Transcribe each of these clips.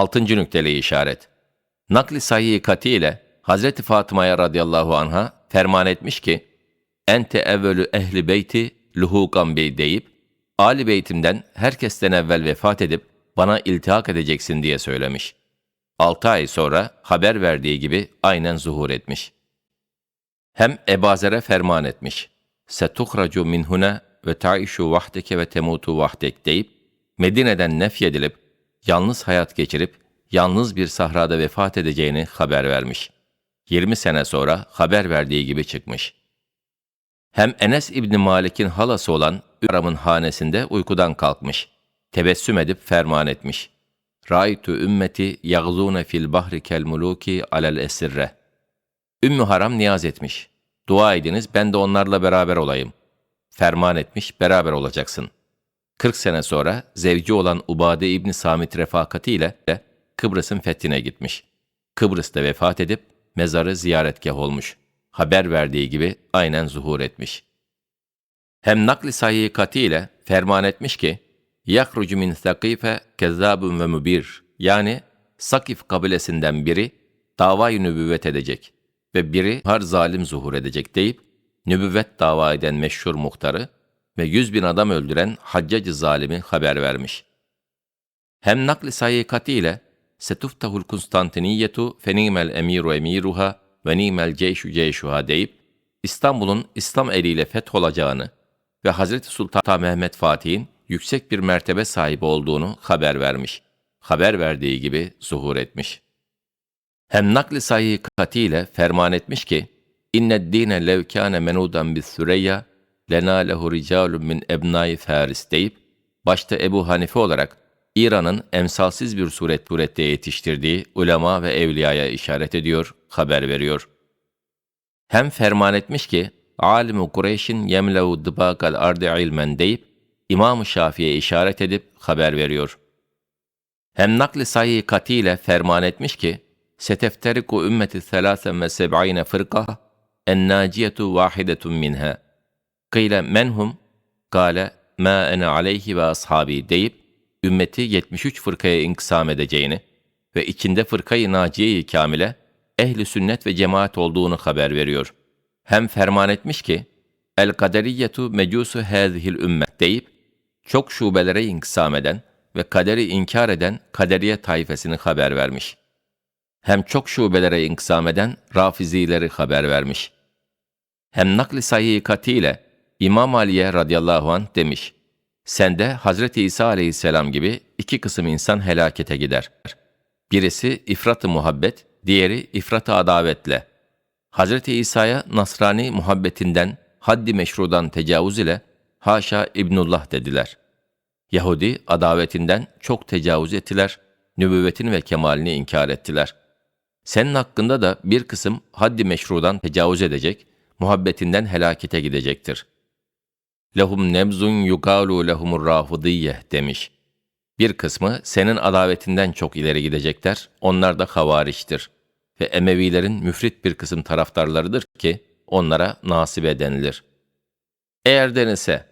Altıncı nükteli işaret. Nakli sahih kati ile Hazreti Fatıma'ya radıyallahu anha ferman etmiş ki, Ente evvelü ehli beyti luhukan bey deyip, Ali beytimden herkesten evvel vefat edip bana iltihak edeceksin diye söylemiş. Altı ay sonra haber verdiği gibi aynen zuhur etmiş. Hem Ebazer'e ferman etmiş. Setuhracu minhune ve taişu vahdeke ve temutu vahdek deyip, Medine'den nefyedilip, yalnız hayat geçirip, yalnız bir sahrada vefat edeceğini haber vermiş. 20 sene sonra haber verdiği gibi çıkmış. Hem Enes İbni Malik'in halası olan Üram'ın hanesinde uykudan kalkmış. Tebessüm edip ferman etmiş. Raitu ümmeti yagzune fil bahri kel muluki alel esirre. Ümmü Haram niyaz etmiş. Dua ediniz ben de onlarla beraber olayım. Ferman etmiş beraber olacaksın. 40 sene sonra zevci olan Ubade İbni Samit refakatiyle de Kıbrıs'ın fethine gitmiş. Kıbrıs'ta vefat edip mezarı ziyaretgah olmuş. Haber verdiği gibi aynen zuhur etmiş. Hem nakli sahih ile ferman etmiş ki, yakrucu min sakife kezzabun ve mübir yani Sakif kabilesinden biri davayı nübüvvet edecek ve biri har zalim zuhur edecek deyip nübüvvet dava eden meşhur muhtarı ve yüz bin adam öldüren haccacı zalimi haber vermiş. Hem nakli sahih ile setuftahul Konstantiniyetu fenimel emiru emiruha ve nimel ceyşu ceyşuha deyip İstanbul'un İslam eliyle fetholacağını ve Hazreti Sultan Mehmet Fatih'in yüksek bir mertebe sahibi olduğunu haber vermiş. Haber verdiği gibi zuhur etmiş. Hem nakli sahih katiyle ferman etmiş ki, İnned dine lev kâne menudan bis süreyya lena lehu ricalun min ebnai faris deyip, başta Ebu Hanife olarak İran'ın emsalsiz bir suret surette yetiştirdiği ulema ve evliyaya işaret ediyor, haber veriyor. Hem ferman etmiş ki, alimu Kureyş'in yemlevu dıbakal ardı ilmen deyip, İmam-ı Şafii'ye işaret edip haber veriyor. Hem nakli sayı katiyle ferman etmiş ki, setefteriku ümmeti selâsen ve seb'ine fırka, en naciyetu vahidetun minha. Kıyle menhum, gale ma ene aleyhi ve ashabi deyip, ümmeti 73 fırkaya inkısam edeceğini ve içinde fırkayı naciye-i kamile, ehli sünnet ve cemaat olduğunu haber veriyor. Hem ferman etmiş ki, el kaderiyetu mecusu hâzihil ümmet deyip, çok şubelere inkısam eden ve kaderi inkar eden kaderiye taifesini haber vermiş. Hem çok şubelere inkısam eden rafizileri haber vermiş. Hem nakli sahih katiyle İmam Ali'ye radıyallahu anh demiş, Sende Hazreti İsa aleyhisselam gibi iki kısım insan helakete gider. Birisi ifrat-ı muhabbet, diğeri ifrat-ı adavetle. Hazreti İsa'ya Nasrani muhabbetinden, haddi meşrudan tecavüz ile haşa İbnullah dediler. Yahudi adavetinden çok tecavüz ettiler, nübüvvetin ve kemalini inkar ettiler. Senin hakkında da bir kısım haddi meşrudan tecavüz edecek, muhabbetinden helakete gidecektir. Lehum nebzun yukalu lehumur rafıdiyye demiş. Bir kısmı senin adavetinden çok ileri gidecekler, onlar da havariçtir. Ve Emevilerin müfrit bir kısım taraftarlarıdır ki onlara nasibe denilir. Eğer denilse,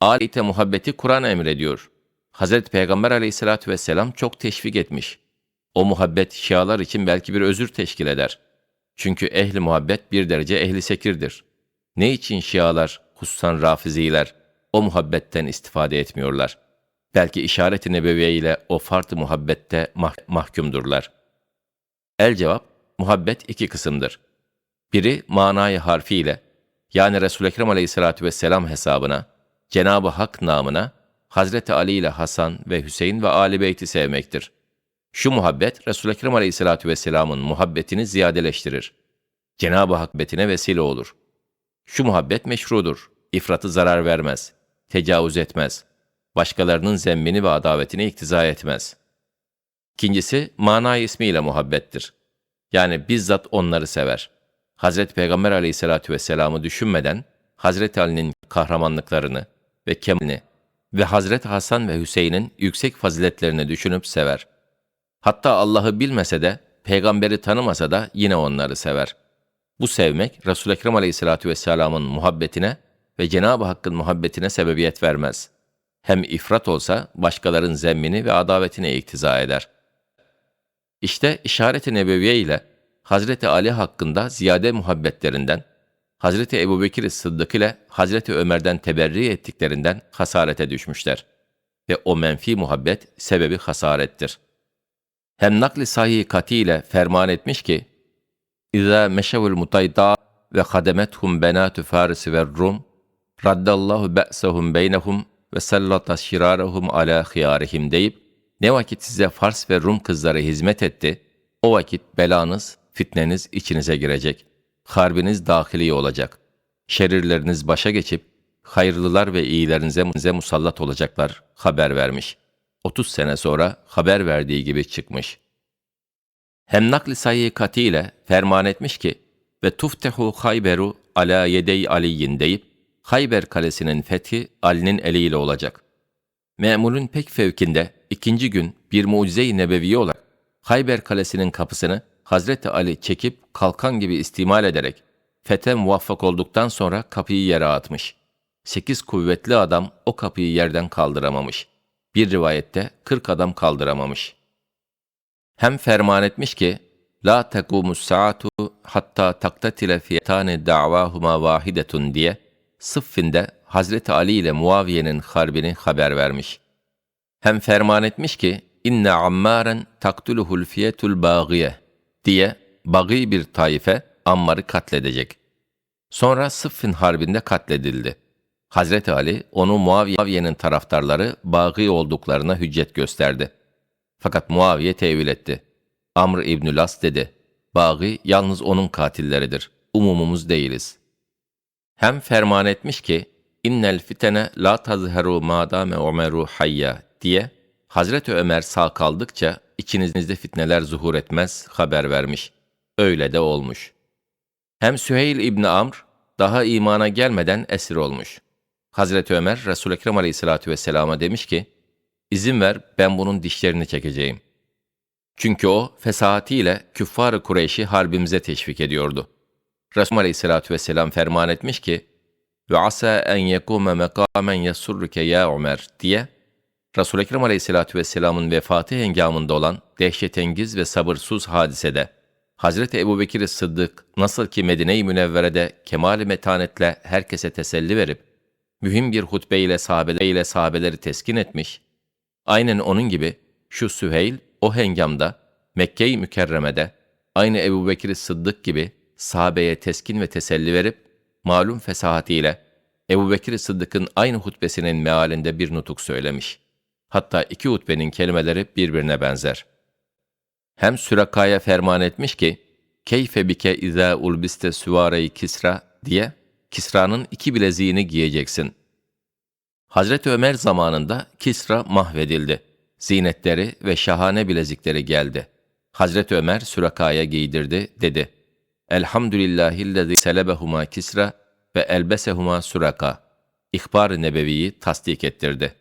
alite muhabbeti Kur'an emrediyor. Hazreti Peygamber aleyhissalatü vesselam çok teşvik etmiş. O muhabbet şialar için belki bir özür teşkil eder. Çünkü ehli muhabbet bir derece ehli sekirdir. Ne için şialar hususan rafiziler, o muhabbetten istifade etmiyorlar. Belki işaret-i nebeviye ile o fart muhabbette mah mahkumdurlar. El cevap, muhabbet iki kısımdır. Biri manayı harfiyle, yani Resul-i Ekrem aleyhissalatü vesselam hesabına, Cenab-ı Hak namına, Hazreti Ali ile Hasan ve Hüseyin ve Ali Beyt'i sevmektir. Şu muhabbet, Resul-i Ekrem aleyhissalatü vesselamın muhabbetini ziyadeleştirir. Cenab-ı Hak betine vesile olur. Şu muhabbet meşrudur. İfratı zarar vermez. Tecavüz etmez. Başkalarının zemmini ve adavetini iktiza etmez. İkincisi, mana ismiyle muhabbettir. Yani bizzat onları sever. Hazreti Peygamber aleyhissalatü vesselam'ı düşünmeden, Hazreti Ali'nin kahramanlıklarını ve kemalini ve Hazreti Hasan ve Hüseyin'in yüksek faziletlerini düşünüp sever. Hatta Allah'ı bilmese de, peygamberi tanımasa da yine onları sever.'' Bu sevmek Resul-i Ekrem Aleyhisselatü Vesselam'ın muhabbetine ve Cenab-ı Hakk'ın muhabbetine sebebiyet vermez. Hem ifrat olsa başkaların zemmini ve adavetine iktiza eder. İşte işaret-i nebeviye ile Hazreti Ali hakkında ziyade muhabbetlerinden, Hazreti Ebubekir Sıddık ile Hazreti Ömer'den teberri ettiklerinden hasarete düşmüşler. Ve o menfi muhabbet sebebi hasarettir. Hem nakli sahih kati ile ferman etmiş ki, İza meşevul mutayda ve kademethum benatü farisi ve raddallahu be'sehum beynehum ve sallata şirarahum ala hiyarihim deyip, ne vakit size Fars ve Rum kızları hizmet etti, o vakit belanız, fitneniz içinize girecek. Harbiniz dahili olacak. Şerirleriniz başa geçip, hayırlılar ve iyilerinize musallat olacaklar haber vermiş. 30 sene sonra haber verdiği gibi çıkmış. Hem nakli sayı kati ile ferman etmiş ki, ve tuftehu Hayberu ala yedey aliyin deyip, Hayber kalesinin fethi Ali'nin eliyle olacak. Memurun pek fevkinde ikinci gün bir mucize-i nebevi olarak Hayber kalesinin kapısını Hazreti Ali çekip kalkan gibi istimal ederek fete muvaffak olduktan sonra kapıyı yere atmış. Sekiz kuvvetli adam o kapıyı yerden kaldıramamış. Bir rivayette kırk adam kaldıramamış. Hem ferman etmiş ki, La tekumus saatu hatta taktatile fiyatane da'vahuma vahidetun diye Sıffin'de Hazreti Ali ile Muaviye'nin harbini haber vermiş. Hem ferman etmiş ki, inne ammaren taktuluhul fiyetul bağiye diye bagi bir taife Ammar'ı katledecek. Sonra Sıffin Harbi'nde katledildi. Hazreti Ali onu Muaviye'nin taraftarları bagi olduklarına hüccet gösterdi. Fakat Muaviye tevil etti. Amr İbnül Las dedi, bagi yalnız onun katilleridir, umumumuz değiliz. Hem ferman etmiş ki, innel fitene la tazheru madame Ömeru hayya diye Hazreti Ömer sağ kaldıkça içinizde fitneler zuhur etmez haber vermiş. Öyle de olmuş. Hem Süheyl İbni Amr daha imana gelmeden esir olmuş. Hazreti Ömer Resul-i Ekrem Aleyhisselatü Vesselam'a demiş ki, izin ver ben bunun dişlerini çekeceğim. Çünkü o fesahatiyle küffar-ı Kureyş'i harbimize teşvik ediyordu. Resul Aleyhisselatü Vesselam ferman etmiş ki, ve asa en yekume mekamen yasurruke ya Ömer diye Resul-i Ekrem Aleyhisselatü Vesselam'ın vefatı hengamında olan dehşetengiz ve sabırsız hadisede Hazreti Ebubekir Sıddık nasıl ki Medine-i Münevvere'de kemal-i metanetle herkese teselli verip mühim bir hutbe ile sahabeyle sahabeleri teskin etmiş, aynen onun gibi şu Süheyl o hengamda Mekke-i Mükerreme'de aynı Ebubekir Sıddık gibi sahabeye teskin ve teselli verip malum fesahatiyle Ebu Bekir Sıddık'ın aynı hutbesinin mealinde bir nutuk söylemiş. Hatta iki hutbenin kelimeleri birbirine benzer. Hem Süraka'ya ferman etmiş ki, Keyfe bike izâ ulbiste süvare Kisra diye Kisra'nın iki bileziğini giyeceksin. Hazreti Ömer zamanında Kisra mahvedildi. Zinetleri ve şahane bilezikleri geldi. Hazreti Ömer Süraka'ya giydirdi, dedi. Elhamdülillahillezî selebehuma Kisra ve elbesehuma Suraka. İhbar-ı Nebevi'yi tasdik ettirdi.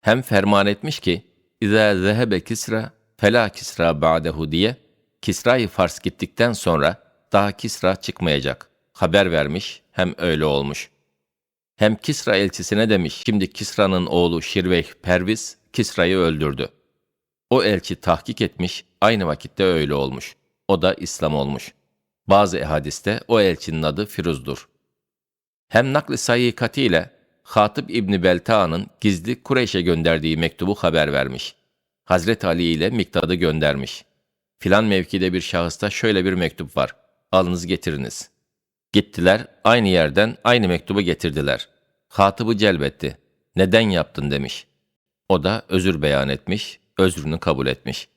Hem ferman etmiş ki, İzâ zehebe Kisra, felâ Kisra ba'dehu diye, Kisra-i Fars gittikten sonra daha Kisra çıkmayacak. Haber vermiş, hem öyle olmuş. Hem Kisra elçisine demiş, şimdi Kisra'nın oğlu Şirveh Perviz, Kisra'yı öldürdü. O elçi tahkik etmiş, aynı vakitte öyle olmuş. O da İslam olmuş. Bazı ehadiste o elçinin adı Firuz'dur. Hem nakli sayı ile Hatip İbni Belta'nın gizli Kureyş'e gönderdiği mektubu haber vermiş. Hazreti Ali ile Miktad'ı göndermiş. Filan mevkide bir şahısta şöyle bir mektup var. Alınız getiriniz. Gittiler, aynı yerden aynı mektubu getirdiler. Hatıbı celbetti. Neden yaptın demiş. O da özür beyan etmiş, özrünü kabul etmiş.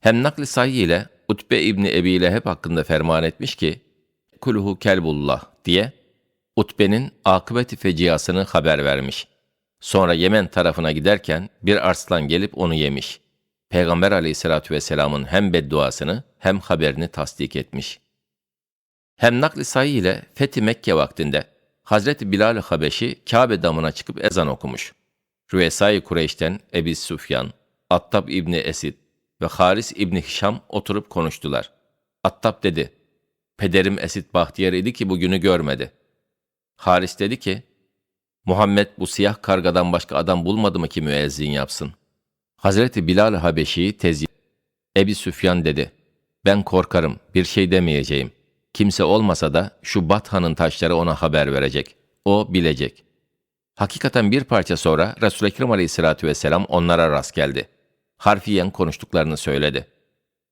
Hem nakli sayı ile Utbe İbni Ebi Leheb hakkında ferman etmiş ki, Kulhu kelbullah diye Utbe'nin akıbeti feciasını haber vermiş. Sonra Yemen tarafına giderken bir arslan gelip onu yemiş. Peygamber aleyhissalatü vesselamın hem bedduasını hem haberini tasdik etmiş. Hem nakli sayı ile Fethi Mekke vaktinde Hazreti Bilal-i Habeşi Kabe damına çıkıp ezan okumuş. Rüvesai Kureyş'ten Ebi Sufyan, Attab İbni Esid ve Haris İbni Hişam oturup konuştular. Attab dedi, Pederim Esid Bahtiyar idi ki bugünü görmedi. Haris dedi ki, Muhammed bu siyah kargadan başka adam bulmadı mı ki müezzin yapsın? Hazreti Bilal Habeşi'yi tezyin Ebi Süfyan dedi, ben korkarım, bir şey demeyeceğim. Kimse olmasa da şu Bathan'ın taşları ona haber verecek. O bilecek. Hakikaten bir parça sonra Resul-i Ekrem aleyhissalatü vesselam onlara rast geldi. Harfiyen konuştuklarını söyledi.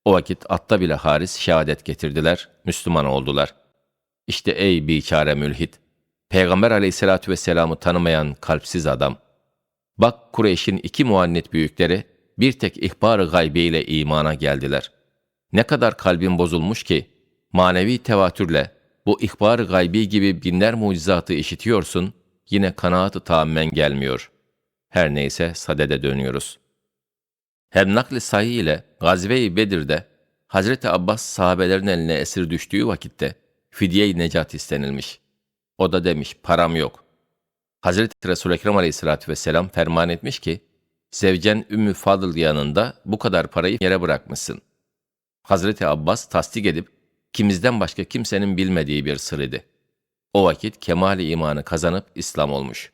O vakit atta bile haris şehadet getirdiler, Müslüman oldular. İşte ey biçare mülhit, Peygamber aleyhissalatü vesselam'ı tanımayan kalpsiz adam. Bak Kureyş'in iki muannet büyükleri bir tek ihbar-ı gaybiyle imana geldiler. Ne kadar kalbin bozulmuş ki, manevi tevatürle bu ihbar-ı gaybi gibi binler mucizatı işitiyorsun, yine kanaat-ı tamamen gelmiyor. Her neyse sadede dönüyoruz. Hem nakli sahih ile Gazve-i Bedir'de Hazreti Abbas sahabelerin eline esir düştüğü vakitte fidye-i necat istenilmiş. O da demiş param yok. Hazreti Resul-i Ekrem aleyhissalatü vesselam ferman etmiş ki, Zevcen Ümmü Fadıl yanında bu kadar parayı yere bırakmışsın. Hazreti Abbas tasdik edip, kimizden başka kimsenin bilmediği bir sır idi. O vakit kemali imanı kazanıp İslam olmuş.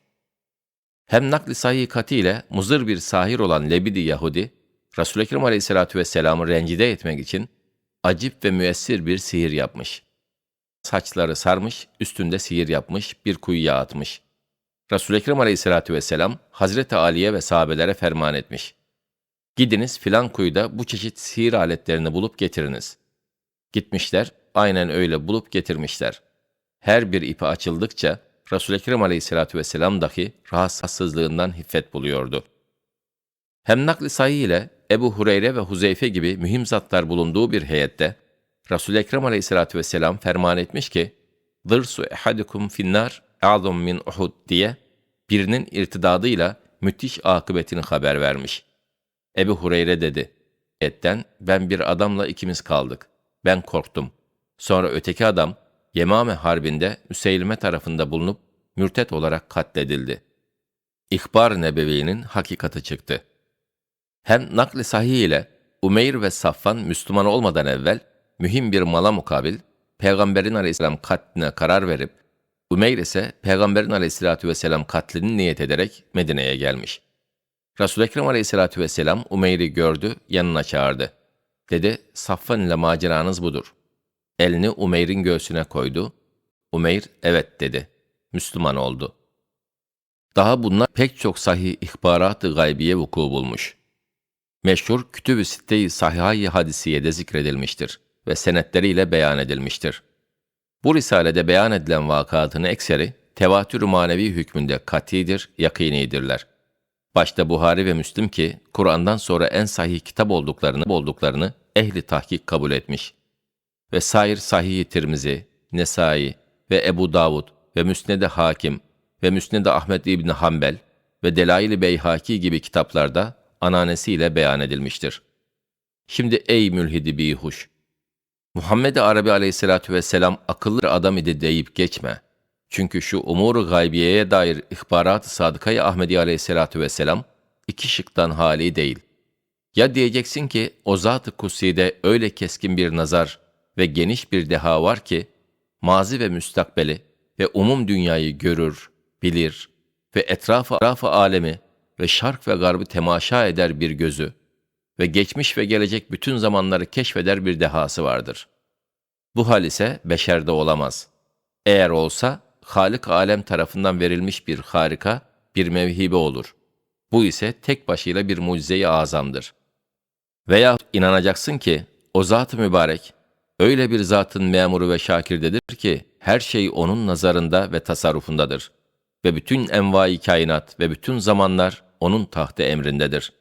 Hem nakli sahih ile muzır bir sahir olan Lebidi Yahudi, Resul-i Ekrem aleyhissalatü vesselam'ı rencide etmek için acip ve müessir bir sihir yapmış. Saçları sarmış, üstünde sihir yapmış, bir kuyuya atmış. Resul-i Ekrem aleyhissalatü vesselam, Hazreti Ali'ye ve sahabelere ferman etmiş. Gidiniz filan kuyuda bu çeşit sihir aletlerini bulup getiriniz. Gitmişler, aynen öyle bulup getirmişler. Her bir ipi açıldıkça, Resul-i Ekrem aleyhissalatü vesselam dahi rahatsızlığından hiffet buluyordu. Hem nakli sayı ile Ebu Hureyre ve Huzeyfe gibi mühim zatlar bulunduğu bir heyette, Resul-i Ekrem aleyhissalatü vesselam ferman etmiş ki, ''Dırsu ehadikum finnar a'zum min Uhud'' diye birinin irtidadıyla müthiş akıbetini haber vermiş. Ebu Hureyre dedi, etten ben bir adamla ikimiz kaldık. Ben korktum. Sonra öteki adam Yemame Harbi'nde Üseylime tarafında bulunup mürtet olarak katledildi. İhbar Nebevi'nin hakikati çıktı. Hem nakli sahih ile Umeyr ve Safvan Müslüman olmadan evvel mühim bir mala mukabil Peygamberin aleyhisselam katline karar verip Umeyr ise Peygamberin aleyhissalatü vesselam katlini niyet ederek Medine'ye gelmiş. Resul-i Ekrem aleyhissalatü vesselam Umeyr'i gördü, yanına çağırdı. Dedi, Safvan ile maceranız budur. Elini Umeyr'in göğsüne koydu. Umeyr, evet dedi. Müslüman oldu. Daha bunlar pek çok sahih ihbarat-ı gaybiye vuku bulmuş. Meşhur Kütüb-ü Sitte-i Sahih-i Hadisiye'de zikredilmiştir ve senetleriyle beyan edilmiştir. Bu risalede beyan edilen vakatın ekseri, tevatür manevi hükmünde katidir, yakinidirler. Başta Buhari ve Müslim ki, Kur'an'dan sonra en sahih kitap olduklarını, olduklarını ehli tahkik kabul etmiş. Ve sair sahih Tirmizi, Nesai ve Ebu Davud ve Müsned-i Hakim ve Müsned-i Ahmet İbni Hanbel ve Delail-i Beyhaki gibi kitaplarda ananesiyle beyan edilmiştir. Şimdi ey mülhidi bihuş! Muhammed Arabi aleyhissalatü vesselam akıllı adam idi deyip geçme. Çünkü şu umuru gaybiyeye dair ihbarat-ı sadıkayı Ahmedi aleyhissalatü vesselam iki şıktan hali değil. Ya diyeceksin ki o zat-ı kutsi'de öyle keskin bir nazar ve geniş bir deha var ki, mazi ve müstakbeli ve umum dünyayı görür, bilir ve etrafı, etrafı alemi ve şark ve garbı temaşa eder bir gözü ve geçmiş ve gelecek bütün zamanları keşfeder bir dehası vardır. Bu hal ise beşerde olamaz. Eğer olsa, Halik alem tarafından verilmiş bir harika, bir mevhibe olur. Bu ise tek başıyla bir mucize-i azamdır. Veya inanacaksın ki, o zat-ı mübarek, öyle bir zatın memuru ve şakirdedir ki, her şey onun nazarında ve tasarrufundadır. Ve bütün envai kainat ve bütün zamanlar onun tahtı emrindedir.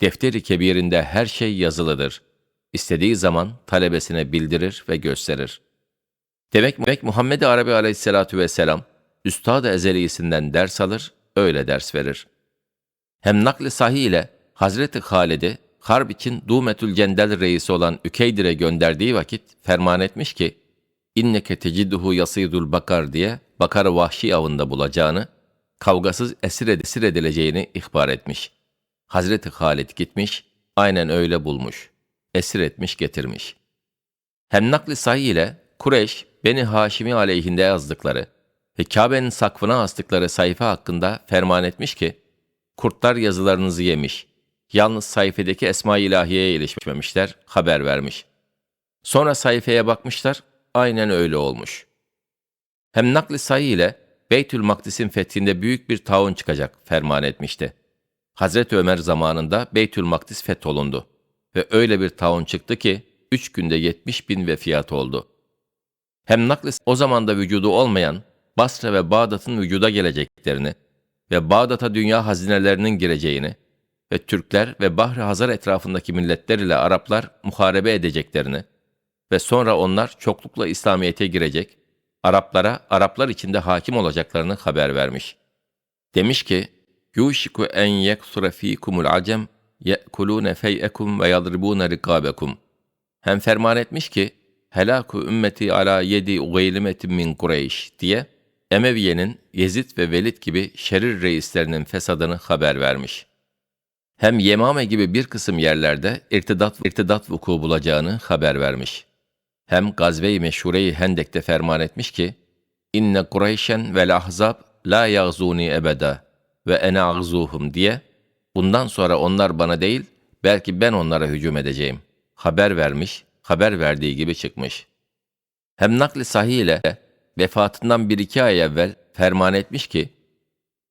Defteri kebirinde her şey yazılıdır. İstediği zaman talebesine bildirir ve gösterir. Demek, demek Muhammed Arabi aleyhissalatu vesselam, Üstad-ı Ezelisinden ders alır, öyle ders verir. Hem nakli sahih ile Hazreti Halid'i harp için Dumetül Cendel reisi olan Ükeydir'e gönderdiği vakit ferman etmiş ki, inneke tecidduhu yasidul bakar diye bakarı vahşi avında bulacağını, kavgasız esir, ed esir edileceğini ihbar etmiş. Hazreti Halid gitmiş, aynen öyle bulmuş. Esir etmiş getirmiş. Hem nakli sayı ile Kureyş, Beni Haşimi aleyhinde yazdıkları ve Kabe'nin sakfına astıkları sayfa hakkında ferman etmiş ki, kurtlar yazılarınızı yemiş, Yalnız sayfedeki Esma-i İlahiye'ye ilişmemişler, haber vermiş. Sonra sayfaya bakmışlar, aynen öyle olmuş. Hem nakli sayı ile Beytül Makdis'in fethinde büyük bir taun çıkacak ferman etmişti. Hazreti Ömer zamanında Beytül Makdis fetholundu ve öyle bir taun çıktı ki üç günde 70 bin vefiyat oldu. Hem nakli o zamanda vücudu olmayan Basra ve Bağdat'ın vücuda geleceklerini ve Bağdat'a dünya hazinelerinin gireceğini ve Türkler ve Bahri Hazar etrafındaki milletler ile Araplar muharebe edeceklerini ve sonra onlar çoklukla İslamiyet'e girecek, Araplara Araplar içinde hakim olacaklarını haber vermiş. Demiş ki, Yuşiku en yeksura fikumul acem ye'kulune fey'ekum ve yadribune rikabekum. Hem ferman etmiş ki, helaku ümmeti ala yedi ugeylimetin min Kureyş diye Emeviye'nin Yezid ve Velid gibi şerir reislerinin fesadını haber vermiş. Hem Yemame gibi bir kısım yerlerde irtidat, irtidat vuku bulacağını haber vermiş.'' Hem Gazve-i Meşhure-i Hendek'te ferman etmiş ki, İnne Kureyşen vel ahzab la yağzuni ebeda ve ene ağzuhum diye, bundan sonra onlar bana değil, belki ben onlara hücum edeceğim. Haber vermiş, haber verdiği gibi çıkmış. Hem nakli sahih ile vefatından bir iki ay evvel ferman etmiş ki,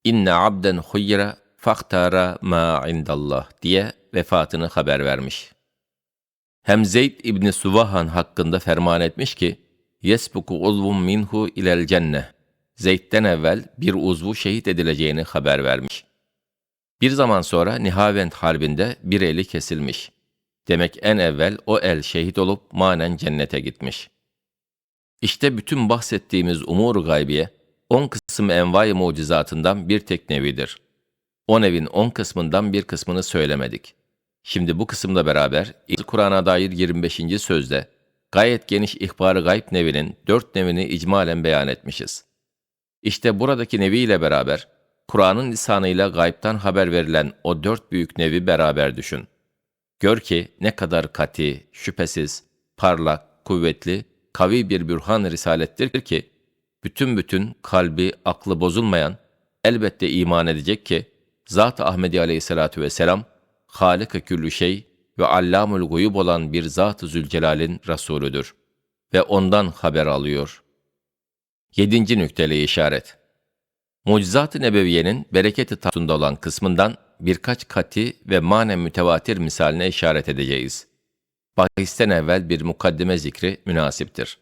İnne abden huyyira fahtara ma indallah diye vefatını haber vermiş. Hem Zeyd İbni Suvahan hakkında ferman etmiş ki, yesbuku uzvun minhu ilel cenne. Zeyd'den evvel bir uzvu şehit edileceğini haber vermiş. Bir zaman sonra Nihavend Harbi'nde bir eli kesilmiş. Demek en evvel o el şehit olup manen cennete gitmiş. İşte bütün bahsettiğimiz umur gaybiye, on kısım envai mucizatından bir tek nevidir. On evin on kısmından bir kısmını söylemedik. Şimdi bu kısımla beraber Kur'an'a dair 25. sözde gayet geniş ihbarı gayb nevinin dört nevini icmalen beyan etmişiz. İşte buradaki nevi ile beraber Kur'an'ın lisanıyla gaybtan haber verilen o dört büyük nevi beraber düşün. Gör ki ne kadar kati, şüphesiz, parlak, kuvvetli, kavi bir bürhan risalettir ki, bütün bütün kalbi, aklı bozulmayan, elbette iman edecek ki, Zat-ı Ahmedi aleyhissalatu vesselam, Halik-i küllü şey ve allamul guyub olan bir Zat-ı Zülcelal'in Resulüdür ve ondan haber alıyor. Yedinci nükteli işaret. Mucizat-ı Nebeviye'nin bereketi tatında olan kısmından birkaç kati ve manen mütevatir misaline işaret edeceğiz. Bahisten evvel bir mukaddime zikri münasiptir.